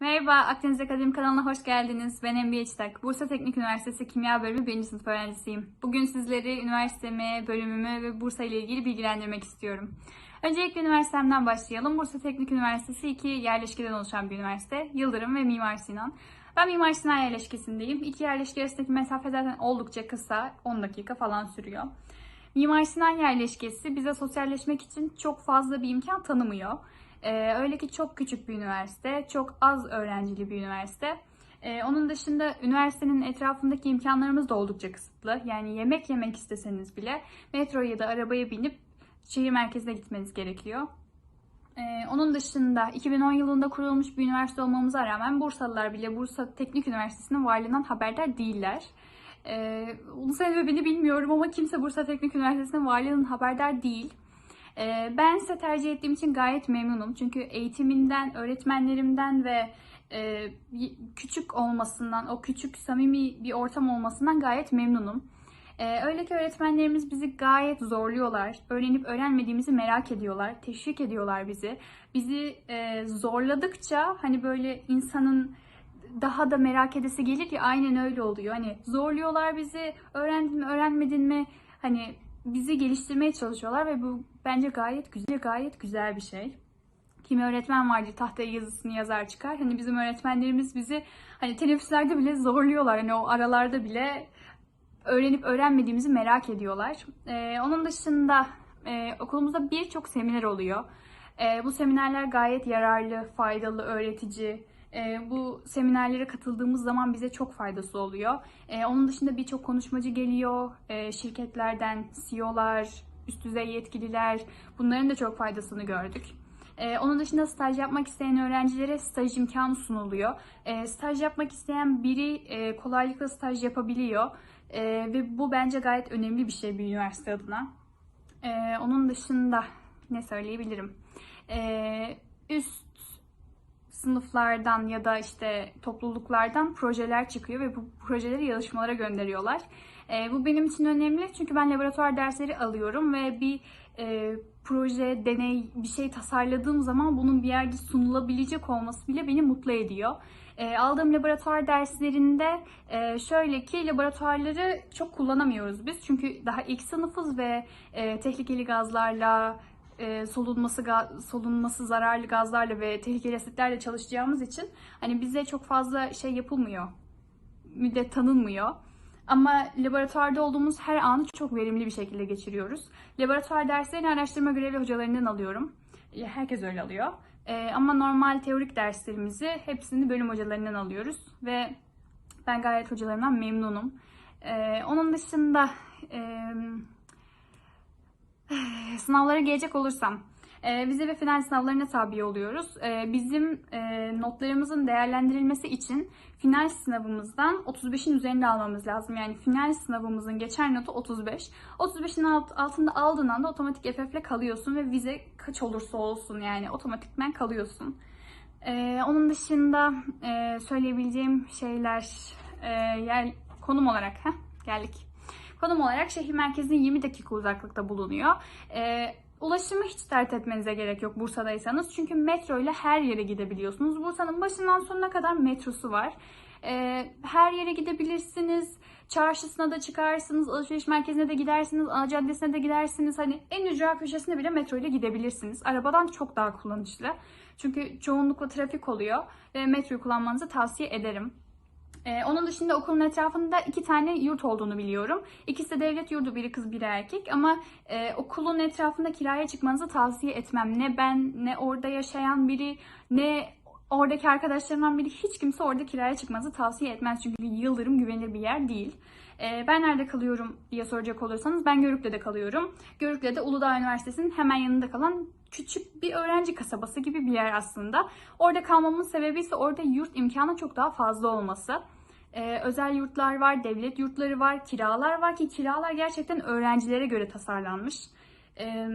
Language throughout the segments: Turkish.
Merhaba, Akdeniz Akademi kanalına hoş geldiniz. Ben MBA Çıtak. Bursa Teknik Üniversitesi Kimya Bölümü 1. sınıf öğrencisiyim. Bugün sizleri üniversitemi, bölümümü ve Bursa ile ilgili bilgilendirmek istiyorum. Öncelikle üniversitemden başlayalım. Bursa Teknik Üniversitesi iki yerleşkeden oluşan bir üniversite. Yıldırım ve Mimar Sinan. Ben Mimar Sinan yerleşkesindeyim. İki yerleşke arasındaki mesafe zaten oldukça kısa. 10 dakika falan sürüyor. Mimar Sinan yerleşkesi bize sosyalleşmek için çok fazla bir imkan tanımıyor. Ee, öyle ki çok küçük bir üniversite, çok az öğrencili bir üniversite. Ee, onun dışında üniversitenin etrafındaki imkanlarımız da oldukça kısıtlı. Yani yemek yemek isteseniz bile metro ya da arabaya binip şehir merkezine gitmeniz gerekiyor. Ee, onun dışında 2010 yılında kurulmuş bir üniversite olmamıza rağmen Bursalılar bile Bursa Teknik Üniversitesi'nin varlığından haberdar değiller. Ee, bunun sebebini bilmiyorum ama kimse Bursa Teknik Üniversitesi'nin varlığının haberdar değil. Ee, ben ise tercih ettiğim için gayet memnunum. Çünkü eğitiminden, öğretmenlerimden ve e, küçük olmasından, o küçük samimi bir ortam olmasından gayet memnunum. Ee, öyle ki öğretmenlerimiz bizi gayet zorluyorlar. Öğrenip öğrenmediğimizi merak ediyorlar. Teşvik ediyorlar bizi. Bizi e, zorladıkça hani böyle insanın daha da merak edesi gelir ki aynen öyle oluyor. Hani zorluyorlar bizi. Öğrendin mi, öğrenmedin mi? Hani bizi geliştirmeye çalışıyorlar ve bu bence gayet güzel, gayet güzel bir şey. Kimi öğretmen vardır tahtaya yazısını yazar çıkar. Hani bizim öğretmenlerimiz bizi hani teneffüslerde bile zorluyorlar. Hani o aralarda bile öğrenip öğrenmediğimizi merak ediyorlar. Ee, onun dışında e, okulumuzda birçok seminer oluyor. E, bu seminerler gayet yararlı, faydalı, öğretici. E, bu seminerlere katıldığımız zaman bize çok faydası oluyor. E, onun dışında birçok konuşmacı geliyor. E, şirketlerden CEO'lar, üst düzey yetkililer. Bunların da çok faydasını gördük. Ee, onun dışında staj yapmak isteyen öğrencilere staj imkanı sunuluyor. Ee, staj yapmak isteyen biri e, kolaylıkla staj yapabiliyor. Ee, ve bu bence gayet önemli bir şey bir üniversite adına. Ee, onun dışında ne söyleyebilirim? Ee, üst sınıflardan ya da işte topluluklardan projeler çıkıyor ve bu projeleri yarışmalara gönderiyorlar. E, bu benim için önemli çünkü ben laboratuvar dersleri alıyorum ve bir e, proje, deney, bir şey tasarladığım zaman bunun bir yerde sunulabilecek olması bile beni mutlu ediyor. E, aldığım laboratuvar derslerinde e, şöyle ki laboratuvarları çok kullanamıyoruz biz çünkü daha ilk sınıfız ve e, tehlikeli gazlarla, e, solunması ga- solunması zararlı gazlarla ve tehlikeli asitlerle çalışacağımız için hani bize çok fazla şey yapılmıyor. Müddet tanınmıyor. Ama laboratuvarda olduğumuz her anı çok verimli bir şekilde geçiriyoruz. Laboratuvar derslerini araştırma görevli hocalarından alıyorum. Herkes öyle alıyor. E, ama normal teorik derslerimizi hepsini bölüm hocalarından alıyoruz ve ben gayet hocalarımdan memnunum. E, onun dışında e, sınavlara gelecek olursam, e, vize ve final sınavlarına tabi oluyoruz. E, bizim e, notlarımızın değerlendirilmesi için final sınavımızdan 35'in üzerinde almamız lazım. Yani final sınavımızın geçer notu 35. 35'in alt, altında aldığın anda otomatik FF'le kalıyorsun ve vize kaç olursa olsun yani otomatikmen kalıyorsun. E, onun dışında e, söyleyebileceğim şeyler e, konum olarak heh, geldik. Konum olarak şehir merkezine 20 dakika uzaklıkta bulunuyor. Ee, ulaşımı hiç dert etmenize gerek yok Bursa'daysanız. Çünkü metro ile her yere gidebiliyorsunuz. Bursa'nın başından sonuna kadar metrosu var. Ee, her yere gidebilirsiniz. Çarşısına da çıkarsınız, alışveriş merkezine de gidersiniz, ana caddesine de gidersiniz. Hani en ücra köşesine bile metro ile gidebilirsiniz. Arabadan çok daha kullanışlı. Çünkü çoğunlukla trafik oluyor ve metroyu kullanmanızı tavsiye ederim. Ee, onun dışında okulun etrafında iki tane yurt olduğunu biliyorum. İkisi de devlet yurdu, biri kız biri erkek. Ama e, okulun etrafında kiraya çıkmanızı tavsiye etmem. Ne ben, ne orada yaşayan biri, ne oradaki arkadaşlarımdan biri hiç kimse orada kiraya çıkmanızı tavsiye etmez. Çünkü Yıldırım güvenilir bir yer değil. Ee, ben nerede kalıyorum diye soracak olursanız ben Görükle'de kalıyorum. Görükle'de Uludağ Üniversitesi'nin hemen yanında kalan küçük bir öğrenci kasabası gibi bir yer aslında. Orada kalmamın sebebi ise orada yurt imkanı çok daha fazla olması. Ee, özel yurtlar var, devlet yurtları var, kiralar var ki kiralar gerçekten öğrencilere göre tasarlanmış. Ee,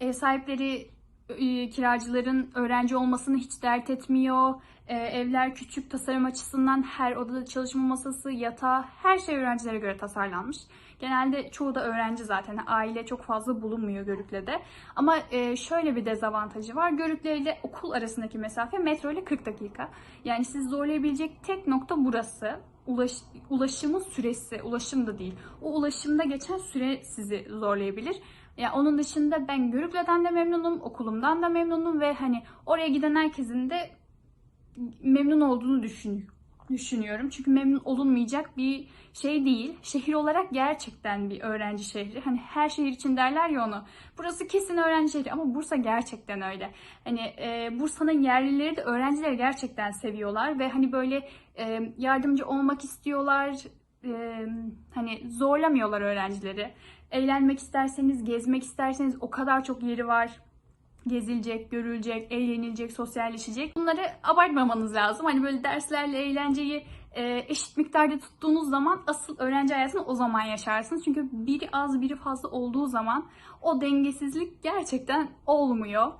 ev sahipleri e, kiracıların öğrenci olmasını hiç dert etmiyor. E, evler küçük tasarım açısından her odada çalışma masası, yatağı her şey öğrencilere göre tasarlanmış. Genelde çoğu da öğrenci zaten. Aile çok fazla bulunmuyor Görükle'de. Ama e, şöyle bir dezavantajı var. Görükle ile okul arasındaki mesafe metro ile 40 dakika. Yani sizi zorlayabilecek tek nokta burası. Ulaş, ulaşımın süresi, ulaşım da değil. O ulaşımda geçen süre sizi zorlayabilir. Ya onun dışında ben Görükle'den de memnunum, okulumdan da memnunum ve hani oraya giden herkesin de memnun olduğunu düşün, düşünüyorum. Çünkü memnun olunmayacak bir şey değil. Şehir olarak gerçekten bir öğrenci şehri. Hani her şehir için derler ya onu. Burası kesin öğrenci şehri ama Bursa gerçekten öyle. Hani e, Bursa'nın yerlileri de öğrencileri gerçekten seviyorlar ve hani böyle e, yardımcı olmak istiyorlar. E, hani zorlamıyorlar öğrencileri. Eğlenmek isterseniz, gezmek isterseniz o kadar çok yeri var gezilecek, görülecek, eğlenilecek, sosyalleşecek. Bunları abartmamanız lazım. Hani böyle derslerle eğlenceyi e, eşit miktarda tuttuğunuz zaman asıl öğrenci hayatını o zaman yaşarsınız. Çünkü biri az biri fazla olduğu zaman o dengesizlik gerçekten olmuyor.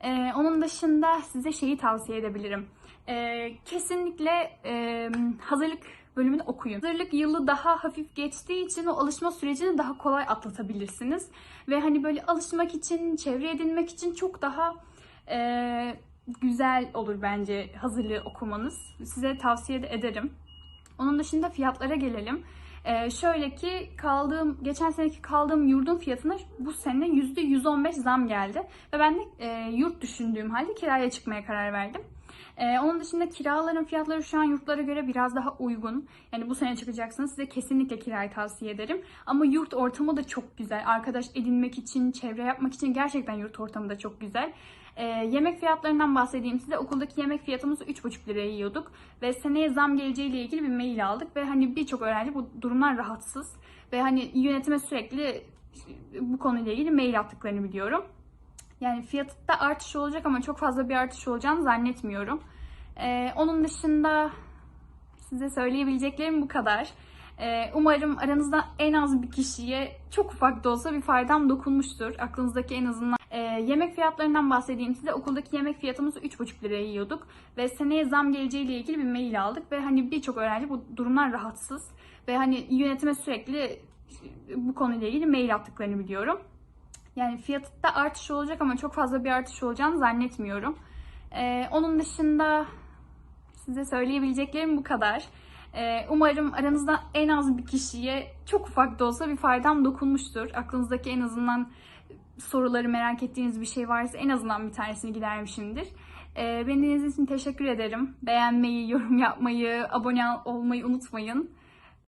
E, onun dışında size şeyi tavsiye edebilirim. E, kesinlikle e, hazırlık bölümünü okuyun. Hazırlık yılı daha hafif geçtiği için o alışma sürecini daha kolay atlatabilirsiniz. Ve hani böyle alışmak için, çevre edinmek için çok daha e, güzel olur bence hazırlığı okumanız. Size tavsiye de ederim. Onun dışında fiyatlara gelelim. Ee, şöyle ki kaldığım, geçen seneki kaldığım yurdun fiyatına bu sene %115 zam geldi. Ve ben de e, yurt düşündüğüm halde kiraya çıkmaya karar verdim. Ee, onun dışında kiraların fiyatları şu an yurtlara göre biraz daha uygun. Yani bu sene çıkacaksınız size kesinlikle kirayı tavsiye ederim. Ama yurt ortamı da çok güzel. Arkadaş edinmek için, çevre yapmak için gerçekten yurt ortamı da çok güzel. Ee, yemek fiyatlarından bahsedeyim size. Okuldaki yemek fiyatımızı 3,5 liraya yiyorduk. Ve seneye zam geleceğiyle ilgili bir mail aldık. Ve hani birçok öğrenci bu durumdan rahatsız. Ve hani yönetime sürekli bu konuyla ilgili mail attıklarını biliyorum. Yani fiyatta artış olacak ama çok fazla bir artış olacağını zannetmiyorum. Ee, onun dışında size söyleyebileceklerim bu kadar. Ee, umarım aranızda en az bir kişiye çok ufak da olsa bir faydam dokunmuştur. Aklınızdaki en azından. Ee, yemek fiyatlarından bahsedeyim size. Okuldaki yemek fiyatımızı 3,5 liraya yiyorduk. Ve seneye zam geleceğiyle ilgili bir mail aldık. Ve hani birçok öğrenci bu durumdan rahatsız. Ve hani yönetime sürekli bu konuyla ilgili mail attıklarını biliyorum. Yani fiyatta artış olacak ama çok fazla bir artış olacağını zannetmiyorum. Ee, onun dışında size söyleyebileceklerim bu kadar. Ee, umarım aranızda en az bir kişiye çok ufak da olsa bir faydam dokunmuştur. Aklınızdaki en azından soruları merak ettiğiniz bir şey varsa en azından bir tanesini gidermişimdir. Ee, beni dinlediğiniz için teşekkür ederim. Beğenmeyi, yorum yapmayı, abone olmayı unutmayın.